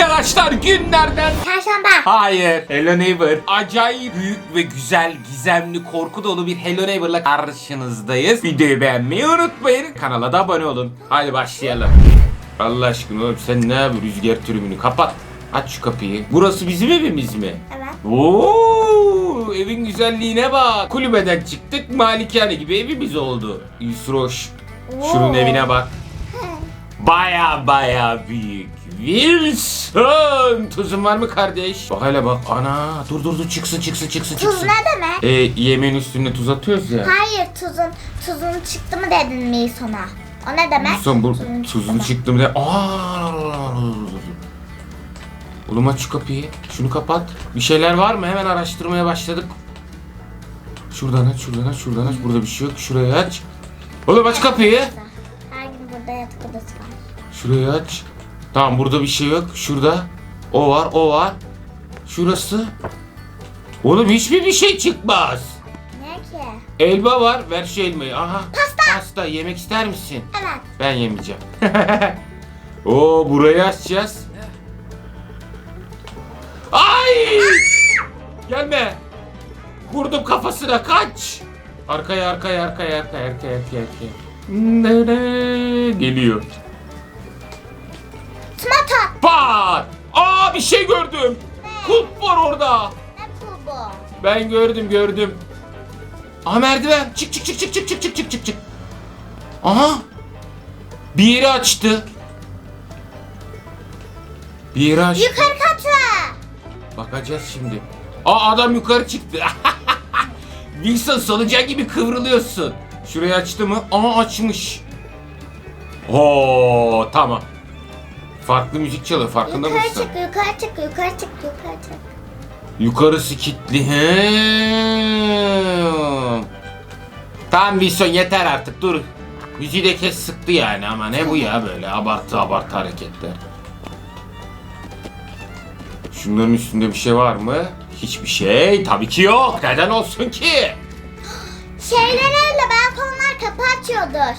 Arkadaşlar günlerden Çarşamba. Hayır. Hello Neighbor. Acayip büyük ve güzel, gizemli, korku dolu bir Hello Neighbor'la karşınızdayız. Videoyu beğenmeyi unutmayın. Kanala da abone olun. Hadi başlayalım. Allah aşkına oğlum sen ne yapıyorsun? Rüzgar türbünü kapat. Aç şu kapıyı. Burası bizim evimiz mi? Evet. Oo, evin güzelliğine bak. Kulübeden çıktık, malikane gibi evimiz oldu. Yusroş, şunun evine bak. Baya baya büyük. Wilson! Tuzun var mı kardeş? Bak hele bak. Ana dur dur dur çıksın çıksın çıksın Tuz çıksın. ne demek? E, yemeğin üstüne tuz atıyoruz ya. Hayır tuzun tuzun çıktı mı dedin mi sona? O ne demek? Wilson bu Tuzun çıktı tuzun mı? çıktı mı de. Aa! Oğlum aç şu kapıyı. Şunu kapat. Bir şeyler var mı? Hemen araştırmaya başladık. Şuradan aç, şuradan aç, şuradan aç. Burada bir şey yok. Şurayı aç. Oğlum aç kapıyı. Her gün burada yatak odası var. Şurayı aç. Tamam burada bir şey yok. Şurada. O var, o var. Şurası. Oğlum hiçbir bir şey çıkmaz. Ne ki? Elma var. Ver şu elmayı. Aha. Pasta. Pasta. Yemek ister misin? Evet. Ben yemeyeceğim. Oo burayı açacağız. Ay! Gelme. Vurdum kafasına kaç. Arkaya arkaya arkaya arkaya arkaya arkaya arkaya. Geliyor. Bir şey gördüm. Kulp var orada. Ne pul bu? Ben gördüm gördüm. Aha merdiven. Çık çık çık çık çık çık çık çık çık çık. Aha. Bir yeri açtı. Bir yeri açtı. Yukarı katı. Bakacağız şimdi. Aa adam yukarı çıktı. Wilson solucan gibi kıvrılıyorsun. Şurayı açtı mı? Aa açmış. Oo tamam. Farklı müzik çalıyor farkında Yukarı mısın? çık, yukarı çık, yukarı çık, yukarı çık. Yukarısı kilitli. He. Tamam Wilson yeter artık dur. Müziği de kes sıktı yani ama ne bu ya böyle abartı abartı hareketler. Şunların üstünde bir şey var mı? Hiçbir şey tabii ki yok. Neden olsun ki? Şeylerle balkonlar kapı açıyordur.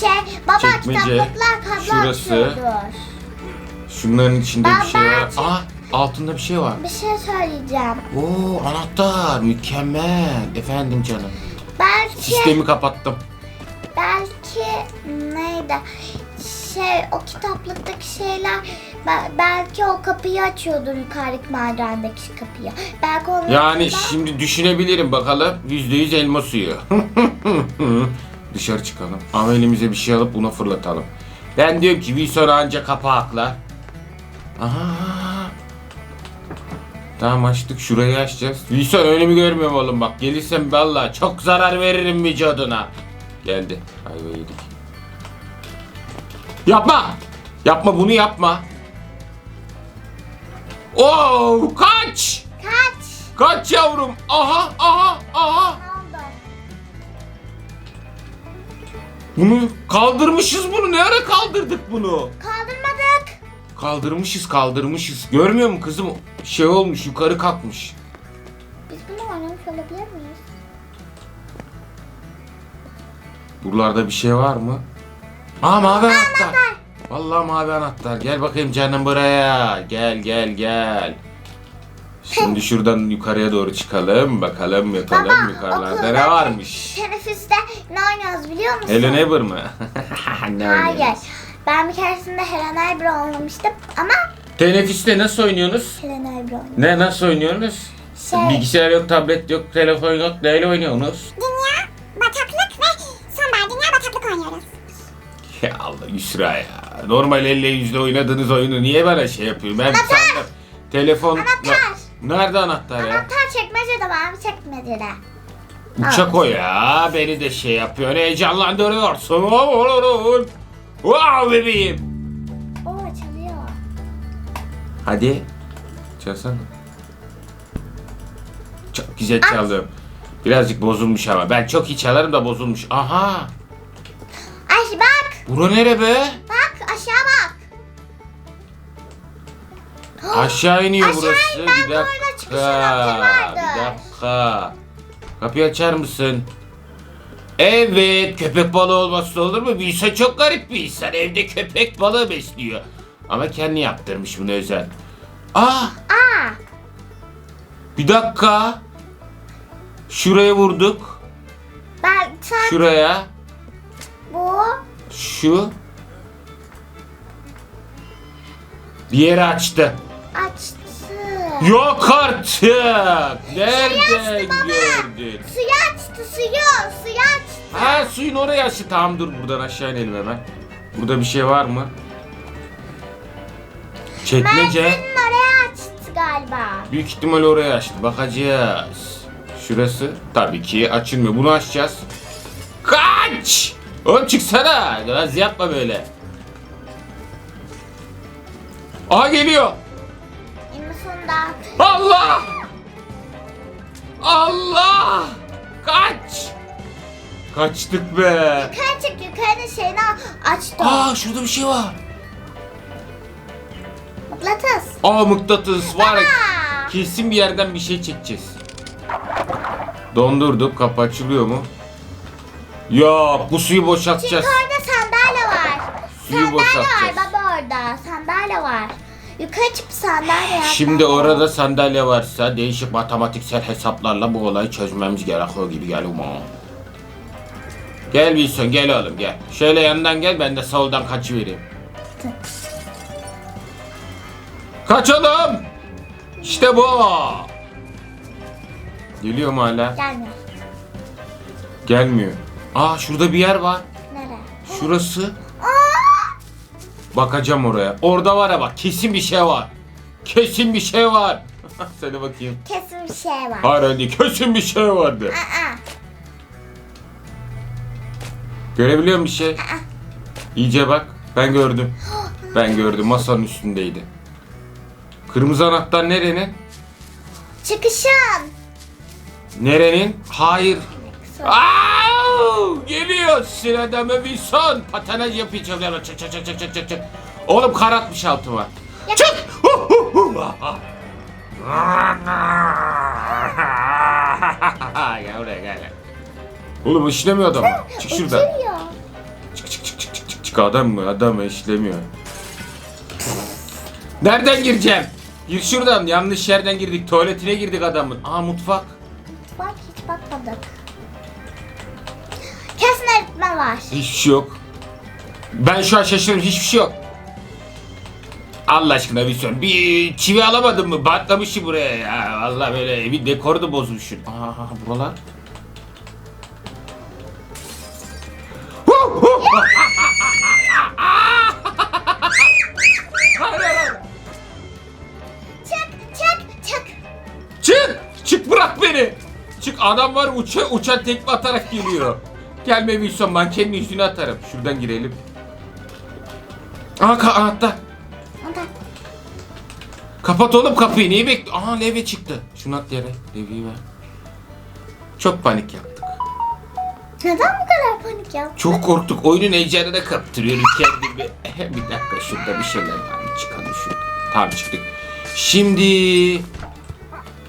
Şey, baba Çekmece, kitaplıklar kapı şurası. açıyordur. Şunların içinde bir şey var. Baba, Aa altında bir şey var. Bir şey söyleyeceğim. Oo anahtar mükemmel. Efendim canım. Belki, Sistemi kapattım. belki neydi? Şey, o kitaplıktaki şeyler be- belki o kapıyı açıyordur yukarıdaki merdivendeki kapıyı. Belki onlar Yani şimdi düşünebilirim bakalım. Yüzde yüz elma suyu. Dışarı çıkalım. Ama elimize bir şey alıp buna fırlatalım. Ben diyorum ki Wilson anca kapakla. Aha. Tamam açtık. Şurayı açacağız. Wilson önümü görmüyorum oğlum bak. Gelirsem valla çok zarar veririm vücuduna. Geldi. Ayva yedik. Yapma. Yapma bunu yapma. Oo kaç. Kaç. Kaç yavrum. Aha aha aha. Bunu kaldırmışız bunu. Ne ara kaldırdık bunu? Kaldırmadık. Kaldırmışız kaldırmışız. Görmüyor musun kızım? Şey olmuş yukarı kalkmış. Biz bunu oynamış olabilir miyiz? Buralarda bir şey var mı? Aa mavi anahtar. Vallahi mavi anahtar. Gel bakayım canım buraya. Gel gel gel. Şimdi şuradan yukarıya doğru çıkalım. Bakalım bakalım yukarılarda okulda ne varmış. Teneffüste ne oynuyoruz biliyor musun? Hello Neighbor mı? ne Hayır. oynuyoruz? Ben bir keresinde Helen Neighbor oynamıştım ama Teneffüste nasıl oynuyorsunuz? Helen Neighbor oynadım. Ne nasıl oynuyorsunuz? Şey- Bilgisayar yok, tablet yok, telefon yok. Neyle oynuyorsunuz? Dünya, bataklık ve sonbahar dünya bataklık oynuyoruz. Ya Allah Yusra ya. Normal elle yüzle oynadığınız oyunu niye bana şey yapıyor? Ben sandım. Telefon... Anahtar. Nerede anahtar ya? Anahtar çekmecede var bir çekmecede. Uçak o ya. Beni de şey yapıyor. Heyecanlandırıyorsun. Wow bebeğim. Oo çalıyor. Hadi. Çalsana. Çok güzel çaldım. Birazcık bozulmuş ama. Ben çok iyi çalarım da bozulmuş. Aha. Ay bak. Bura nere be? Bak aşağı bak. Aşağı iniyor Aşağı burası. in, Bir ben de orada çıkış dakika. vardı. Bir dakika. Kapıyı açar mısın? Evet, köpek balığı olmazsa olur mu? İnsan çok garip bir insan. Evde köpek balığı besliyor. Ama kendi yaptırmış bunu özel. Aa Aa. bir dakika. Şuraya vurduk. Ben sen Şuraya. bu Şu. Bir yere açtı. açtı. Yok artık. Nereden açtı baba. gördün? Suyu açtı suyu. Suyu açtı. Ha suyun oraya açtı. Tamam dur buradan aşağı inelim hemen. Burada bir şey var mı? Çekmece. Merdivenin oraya açtı galiba. Büyük ihtimal oraya açtı. Bakacağız. Şurası tabii ki açılmıyor. Bunu açacağız. Kaç! Oğlum çıksana. Biraz yapma böyle. Aha geliyor. Allah! Allah! Kaç! Kaçtık be. yukarı çık yukarıda şeyini açtı. Aa şurada bir şey var. Mıknatıs. Aa mıknatıs var. Aa. Kesin bir yerden bir şey çekeceğiz. Dondurduk. Kapı açılıyor mu? Yok bu suyu boşaltacağız. Çünkü orada sandalye var. Suyu sandalye var boşaltacağız. baba orada. Sandalye var. Yukarı çıkıp sandalye. Şimdi orada sandalye varsa değişik matematiksel hesaplarla bu olayı çözmemiz gerekiyor gibi geliyor bana. Gel Wilson gel oğlum gel. Şöyle yandan gel ben de soldan kaçıvereyim. Kaç oğlum. İşte bu. Geliyor mu hala? Gelmiyor. Gelmiyor. Aa şurada bir yer var. Nereye? Şurası. Bakacağım oraya. Orada var ya bak kesin bir şey var. Kesin bir şey var. Söyle bakayım. Kesin bir şey var. Hayır öyle değil. Kesin bir şey vardı. Aa. Görebiliyor musun bir şey? İyice bak. Ben gördüm. Ben gördüm. Masanın üstündeydi. Kırmızı anahtar nerenin? Çıkışın. Nerenin? Hayır. Aa! Geliyor. Sırada mı Wilson? Patenaj yapıyor. Çevre. Çık çık çık çık çık çık çık. Oğlum kar atmış altıma. Çık! Hu, hu, hu. gel buraya gel. Oğlum işlemiyor adam. Çık şuradan. Oturuyor. Çık çık çık çık çık çık çık adam mı adam mı işlemiyor. Nereden gireceğim? Gir şuradan yanlış yerden girdik tuvaletine girdik adamın. Aa mutfak. Bak hiç bakmadık. Var. Hiçbir şey yok. Ben şu an şaşırdım hiçbir şey yok. Allah aşkına bir sor. Bir çivi alamadın mı? Batlamışı buraya ya. Vallahi böyle evi dekoru da bozmuşsun. Aa buralar. Çık çık çık. Çık! Çık bırak beni! Çık adam var uça, uçan tekme atarak geliyor. Gelme Wilson kendi üstüne atarım. Şuradan girelim. Aa ka- anahtar. Kapat oğlum kapıyı niye bekle? Aha levye çıktı. Şunu at yere. Levyeyi ver. Çok panik yaptık. Neden bu kadar panik yaptın? Çok korktuk. Oyunun heyecanına kaptırıyorum kendimi. bir dakika şurada bir şeyler var. Bir çıkalım şurada. Tamam çıktık. Şimdi...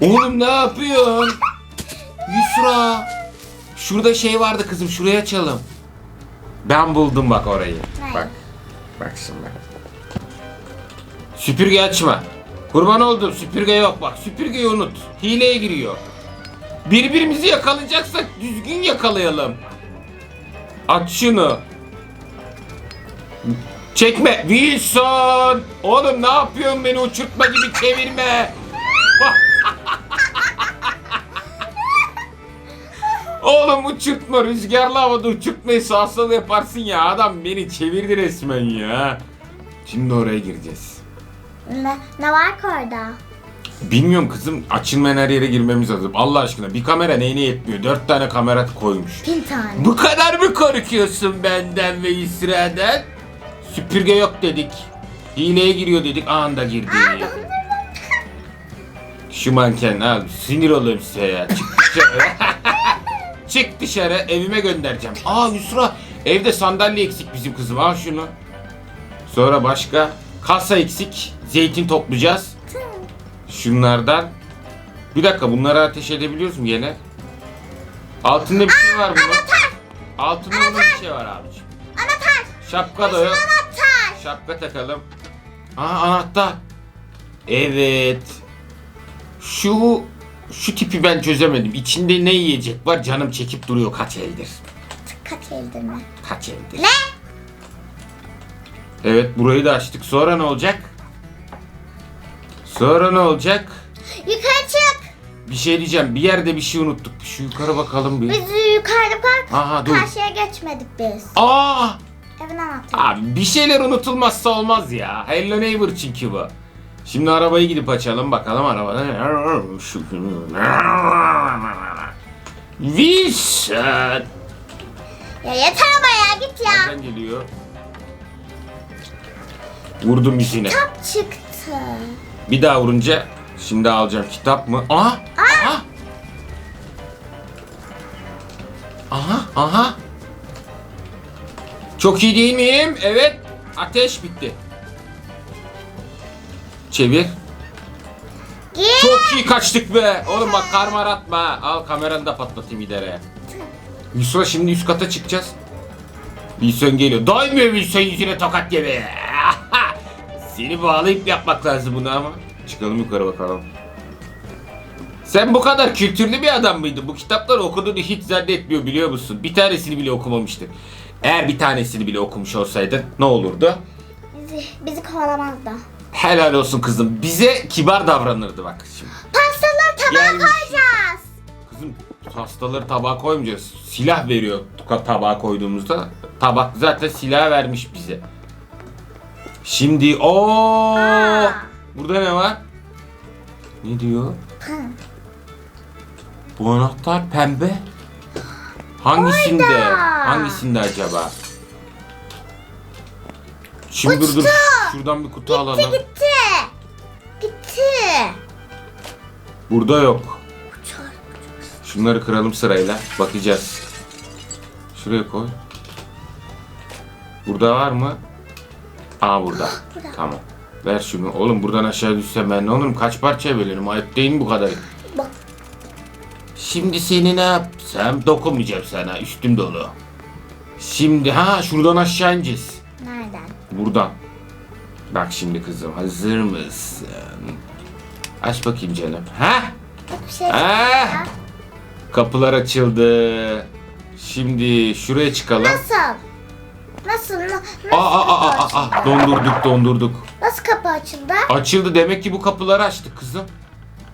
Oğlum ne yapıyorsun? Yusra. Şurada şey vardı kızım. Şuraya açalım. Ben buldum bak orayı. Ne? Bak. Bak şimdi. Süpürge açma. Kurban oldum. Süpürge yok bak. Süpürgeyi unut. Hileye giriyor. Birbirimizi yakalayacaksak düzgün yakalayalım. Aç şunu. Çekme. Wilson. Oğlum ne yapıyorsun beni uçurtma gibi çevirme. Oğlum uçurtma rüzgarlı havada uçurtmayı sağa sola yaparsın ya adam beni çevirdi resmen ya. Şimdi oraya gireceğiz. Ne, ne var ki orada? Bilmiyorum kızım açılmayan her yere girmemiz lazım. Allah aşkına bir kamera neyine yetmiyor? Dört tane kamera koymuş. Bin tane. Bu kadar mı korkuyorsun benden ve İsra'dan? Süpürge yok dedik. Hileye giriyor dedik anında girdi. Şu manken al sinir oluyorum size ya. Çık dışarı. Çık dışarı evime göndereceğim. Aa Yusra evde sandalye eksik bizim kızım al şunu. Sonra başka kasa eksik zeytin toplayacağız. Şunlardan. Bir dakika bunları ateş edebiliyoruz mu gene? Altında bir şey var bunun. Altında onun bir şey var abiciğim. Anahtar. Şapka da yok. Anahtar. Şapka takalım. Aa anahtar. Evet. Şu şu tipi ben çözemedim. İçinde ne yiyecek var? Canım çekip duruyor kaç eldir. Kaç eldir mi? Kaç eldir. Ne? Evet burayı da açtık. Sonra ne olacak? Sonra ne olacak? Yukarı çık. Bir şey diyeceğim. Bir yerde bir şey unuttuk. Şu yukarı bakalım bir. Biz yukarıda bak. Aha dur. Karşıya geçmedik biz. Aa! Evin anahtarı. Abi bir şeyler unutulmazsa olmaz ya. Hello Neighbor çünkü bu. Şimdi arabayı gidip açalım bakalım arabada. Şu Wilson. Ya yeter ama ya git ya. Nereden geliyor? Vurdum yüzüne. Kitap çıktı. Bir daha vurunca şimdi alacağım kitap mı? Aha! Aha! Aha! Aha! Çok iyi değil miyim? Evet. Ateş bitti. Çevir. Çok iyi kaçtık be. Oğlum bak karmar atma. ha. Al kameranı da patlatayım idare. Yusuf'a şimdi üst kata çıkacağız. Wilson geliyor. Doymuyor Wilson yüzüne tokat gibi. Seni bağlayıp yapmak lazım bunu ama. Çıkalım yukarı bakalım. Sen bu kadar kültürlü bir adam mıydın? Bu kitapları okuduğunu hiç zannetmiyor biliyor musun? Bir tanesini bile okumamıştın. Eğer bir tanesini bile okumuş olsaydın ne olurdu? Bizi, bizi kovalamazdı. Helal olsun kızım. Bize kibar davranırdı bak şimdi. Pastaları tabağa Gelmiş. koyacağız. Kızım hastaları tabağa koymayacağız. Silah veriyor tabağa koyduğumuzda. Tabak zaten silah vermiş bize. Şimdi o burada ne var? Ne diyor? Bu anahtar pembe. Hangisinde? Oyda. Hangisinde acaba? Şimdi dur dur. Uçtu. Şuradan bir kutu Gitti alalım. gitti. Gitti. Burada yok. Uçar. Şunları kıralım sırayla. Bakacağız. Şuraya koy. Burada var mı? Aa burada. Burada. Tamam. Ver şunu. Oğlum buradan aşağı düşsem ben ne olurum? Kaç parçaya bölünürüm? Ayıp değil mi bu kadar? Bak. Şimdi seni ne yapsam dokunmayacağım sana. Üstüm dolu. Şimdi ha şuradan aşağı ineceğiz. Nereden? Buradan. Bak şimdi kızım hazır mısın? Aç bakayım canım. Ha? Bir şey. Kapılar açıldı. Şimdi şuraya çıkalım. Nasıl? Nasıl? Na- Nasıl, Aa, aa, aa, aa, aa. Dondurduk dondurduk. Nasıl kapı açıldı? Açıldı demek ki bu kapıları açtık kızım.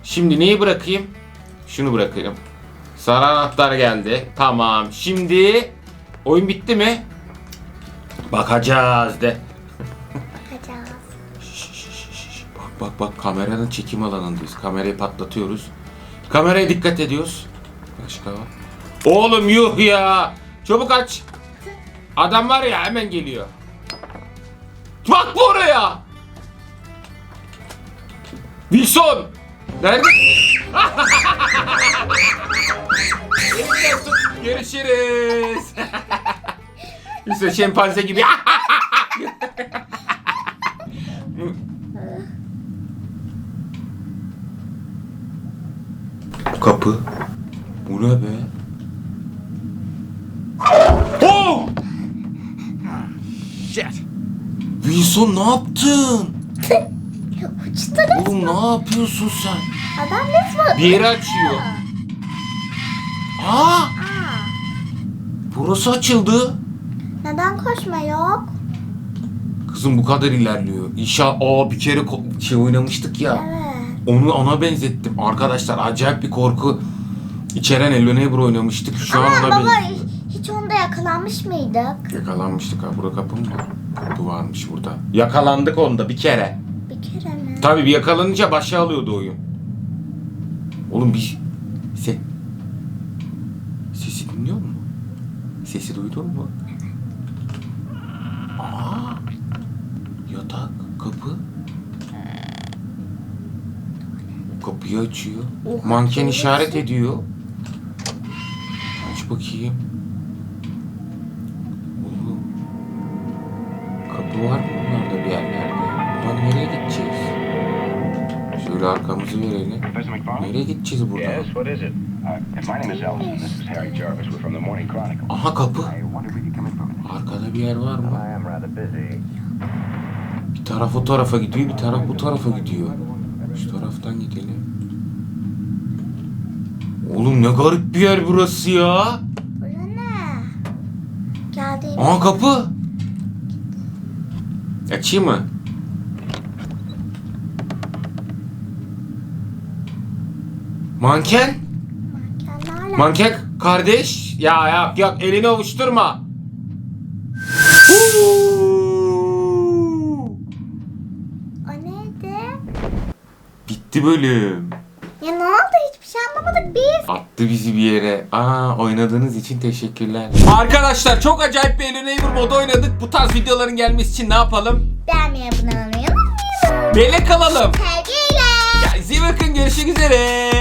Şimdi neyi bırakayım? Şunu bırakayım. Sarı anahtar geldi. Tamam. Şimdi oyun bitti mi? Bakacağız de. Bak bak kameranın çekim alanındayız. Kamerayı patlatıyoruz. Kameraya dikkat ediyoruz. Başka var. Oğlum yuh ya. Çabuk aç. Adam var ya hemen geliyor. Bak bu oraya. Wilson. Nerede? Görüşürüz. Wilson şempanze gibi. Kapı. Bu ne be? Oh! Shit. Wilson ne yaptın? Uçtu. Oğlum ne yapıyorsun sen? Adam resmen. Bir yeri açıyor. Aa! Aa, Burası açıldı. neden koşma yok? Kızım bu kadar ilerliyor. İnşallah aa bir kere ko- şey oynamıştık ya. Evet. Onu ona benzettim. Arkadaşlar acayip bir korku içeren Hello Neighbor oynamıştık. Şu an Ama ona baba benziyor. hiç onda yakalanmış mıydık? Yakalanmıştık ha. Burada kapı mı var? Kapı varmış burada. Yakalandık onda bir kere. Bir kere mi? Tabii bir yakalanınca başa alıyordu oyun. Oğlum bir... Sen... Sesi dinliyor mu? Sesi duydun mu? Aa! Yatak, kapı. Kapıyı açıyor. Manken işaret ediyor. Aç bakayım. Şöyle arkamızı verelim. Nereye gideceğiz buradan? Uh. Aha kapı. Arkada bir yer var mı? Bir taraf o tarafa gidiyor, bir taraf bu tarafa gidiyor. Şu taraftan gidelim. Oğlum ne garip bir yer burası ya. Bura ne? Geldiğim Aa kapı. Açayım mı? Manken? mankenlerle. Manken kardeş. Ya ya yok elini ovuşturma. o neydi? Bitti bölüm. Ya ne oldu? Hiçbir şey anlamadık biz. Attı bizi bir yere. Aa oynadığınız için teşekkürler. Arkadaşlar çok acayip bir Neighbor modu oynadık. Bu tarz videoların gelmesi için ne yapalım? Beğenmeyi abone olmayı unutmayın. Melek alalım. Sevgiyle. Kendinize iyi bakın görüşmek üzere.